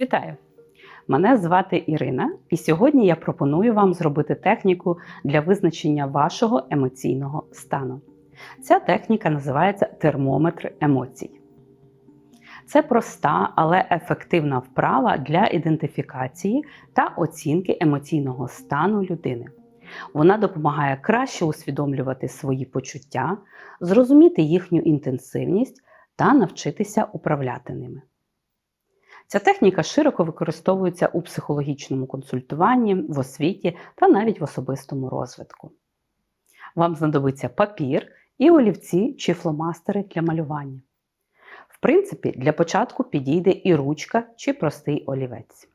Вітаю! Мене звати Ірина, і сьогодні я пропоную вам зробити техніку для визначення вашого емоційного стану. Ця техніка називається термометр емоцій. Це проста, але ефективна вправа для ідентифікації та оцінки емоційного стану людини. Вона допомагає краще усвідомлювати свої почуття, зрозуміти їхню інтенсивність та навчитися управляти ними. Ця техніка широко використовується у психологічному консультуванні, в освіті та навіть в особистому розвитку. Вам знадобиться папір і олівці чи фломастери для малювання. В принципі, для початку підійде і ручка чи простий олівець.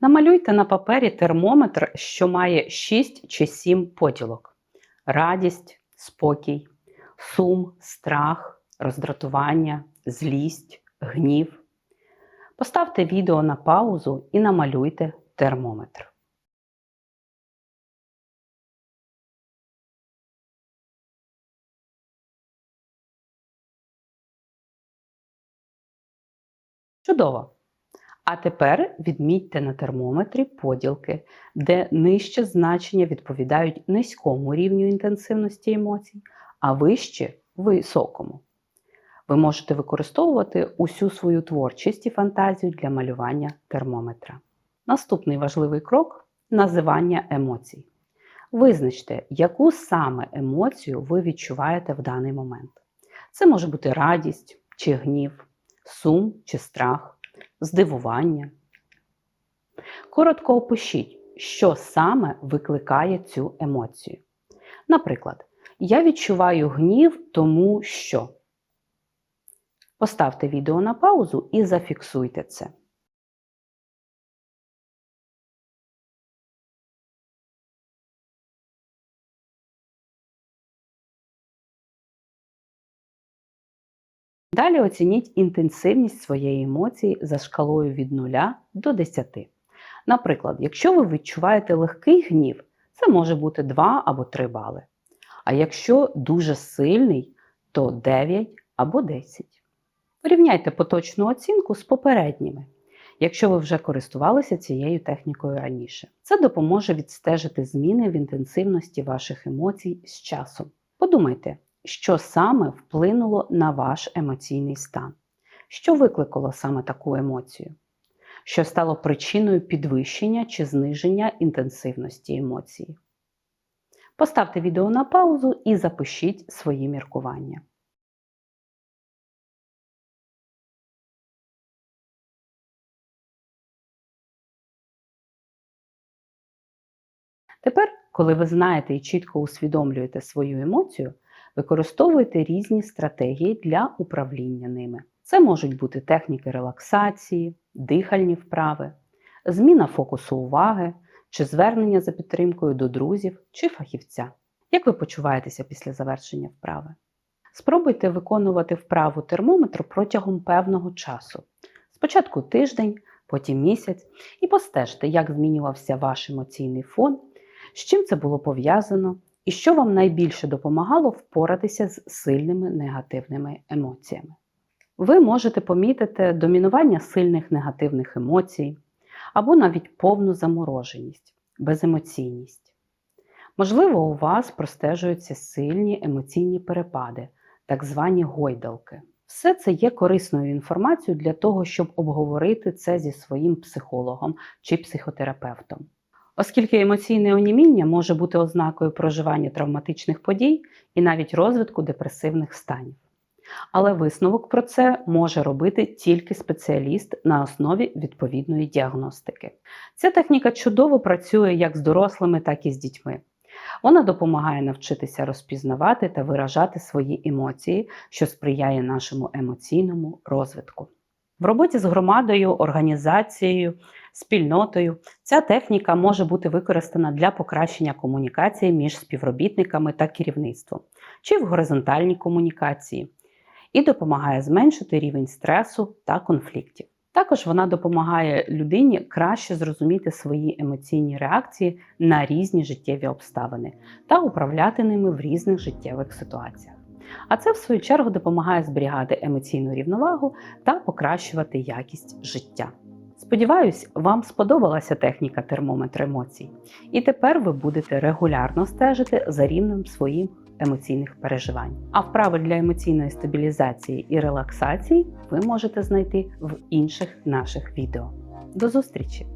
Намалюйте на папері термометр, що має 6 чи 7 поділок: радість, спокій, сум, страх, роздратування, злість, гнів. Поставте відео на паузу і намалюйте термометр. Чудово! А тепер відмітьте на термометрі поділки, де нижче значення відповідають низькому рівню інтенсивності емоцій, а вище високому. Ви можете використовувати усю свою творчість і фантазію для малювання термометра. Наступний важливий крок називання емоцій. Визначте, яку саме емоцію ви відчуваєте в даний момент. Це може бути радість чи гнів, сум чи страх, здивування. Коротко опишіть, що саме викликає цю емоцію. Наприклад, я відчуваю гнів, тому що. Поставте відео на паузу і зафіксуйте це. Далі оцініть інтенсивність своєї емоції за шкалою від 0 до 10. Наприклад, якщо ви відчуваєте легкий гнів, це може бути 2 або 3 бали. А якщо дуже сильний, то 9 або 10. Порівняйте поточну оцінку з попередніми, якщо ви вже користувалися цією технікою раніше. Це допоможе відстежити зміни в інтенсивності ваших емоцій з часом. Подумайте, що саме вплинуло на ваш емоційний стан, що викликало саме таку емоцію, що стало причиною підвищення чи зниження інтенсивності емоції. Поставте відео на паузу і запишіть свої міркування. Тепер, коли ви знаєте і чітко усвідомлюєте свою емоцію, використовуйте різні стратегії для управління ними. Це можуть бути техніки релаксації, дихальні вправи, зміна фокусу уваги чи звернення за підтримкою до друзів чи фахівця. Як ви почуваєтеся після завершення вправи? Спробуйте виконувати вправу термометру протягом певного часу. Спочатку тиждень, потім місяць, і постежте, як змінювався ваш емоційний фон з чим це було пов'язано і що вам найбільше допомагало впоратися з сильними негативними емоціями. Ви можете помітити домінування сильних негативних емоцій або навіть повну замороженість, беземоційність. Можливо, у вас простежуються сильні емоційні перепади, так звані гойдалки. Все це є корисною інформацією для того, щоб обговорити це зі своїм психологом чи психотерапевтом. Оскільки емоційне оніміння може бути ознакою проживання травматичних подій і навіть розвитку депресивних станів. Але висновок про це може робити тільки спеціаліст на основі відповідної діагностики. Ця техніка чудово працює як з дорослими, так і з дітьми. Вона допомагає навчитися розпізнавати та виражати свої емоції, що сприяє нашому емоційному розвитку. В роботі з громадою, організацією, спільнотою ця техніка може бути використана для покращення комунікації між співробітниками та керівництвом чи в горизонтальній комунікації і допомагає зменшити рівень стресу та конфліктів. Також вона допомагає людині краще зрозуміти свої емоційні реакції на різні життєві обставини та управляти ними в різних життєвих ситуаціях. А це, в свою чергу, допомагає зберігати емоційну рівновагу та покращувати якість життя. Сподіваюсь, вам сподобалася техніка термометр емоцій, і тепер ви будете регулярно стежити за рівнем своїх емоційних переживань. А вправи для емоційної стабілізації і релаксації ви можете знайти в інших наших відео. До зустрічі!